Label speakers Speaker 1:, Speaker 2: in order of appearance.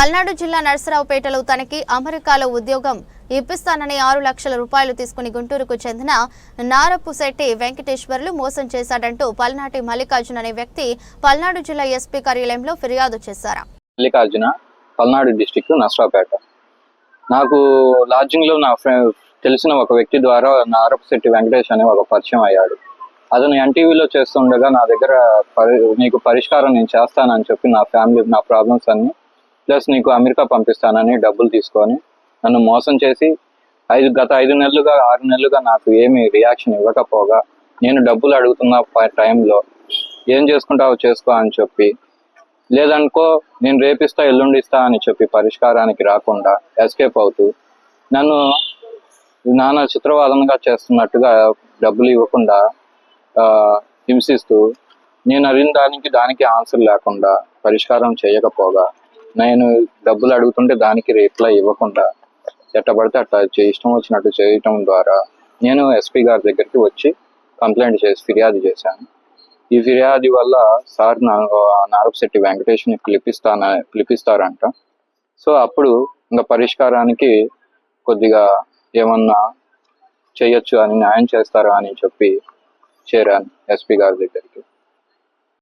Speaker 1: పల్నాడు జిల్లా నరసరావుపేటలో తనకి అమెరికాలో ఉద్యోగం ఇప్పిస్తానని ఆరు లక్షల రూపాయలు తీసుకుని గుంటూరుకు చెందిన నారపుశెట్టి వెంకటేశ్వర్లు మోసం చేశాడంటూ పల్నాటి మల్లికార్జున్ అనే వ్యక్తి పల్నాడు జిల్లా ఎస్పీ కార్యాలయంలో ఫిర్యాదు చేశారు.
Speaker 2: మల్లికార్జున పల్నాడు డిస్టిక్ నసరాపేట నాకు లాడ్జింగ్లో నా ఫ్రెండ్ తెలిసిన ఒక వ్యక్తి ద్వారా నారపశెట్టి వెంకటేష్ అనే ఒక పరిచయం అయ్యాడు. అతను ఎన్టీవీలో చేస్తుండగా నా దగ్గర పరి నీకు పరిష్కారం నేను చేస్తానని చెప్పి నా ఫ్యామిలీ నా ప్రాబ్లమ్స్ అన్ని ప్లస్ నీకు అమెరికా పంపిస్తానని డబ్బులు తీసుకొని నన్ను మోసం చేసి ఐదు గత ఐదు నెలలుగా ఆరు నెలలుగా నాకు ఏమీ రియాక్షన్ ఇవ్వకపోగా నేను డబ్బులు అడుగుతున్న టైంలో ఏం చేసుకుంటావో చేసుకో అని చెప్పి లేదనుకో నేను రేపిస్తా ఎల్లుండిస్తా అని చెప్పి పరిష్కారానికి రాకుండా ఎస్కేప్ అవుతూ నన్ను నానా చిత్రవాదనగా చేస్తున్నట్టుగా డబ్బులు ఇవ్వకుండా హింసిస్తూ నేను అడిగిన దానికి దానికి ఆన్సర్ లేకుండా పరిష్కారం చేయకపోగా నేను డబ్బులు అడుగుతుంటే దానికి రిప్లై ఇవ్వకుండా ఎట్టబడితే అట్లా చే- ఇష్టం వచ్చినట్టు చేయటం ద్వారా నేను ఎస్పీ గారి దగ్గరికి వచ్చి కంప్లైంట్ చేసి ఫిర్యాదు చేశాను. ఈ ఫిర్యాదు వల్ల సార్ నారపశెట్టి వెంకటేష్ని పిలిపిస్తాన పిలిపిస్తారంట. సో అప్పుడు ఇంకా పరిష్కారానికి కొద్దిగా ఏమన్నా చేయొచ్చు అని న్యాయం చేస్తారా అని చెప్పి చేరాను ఎస్పీ గారి దగ్గరికి.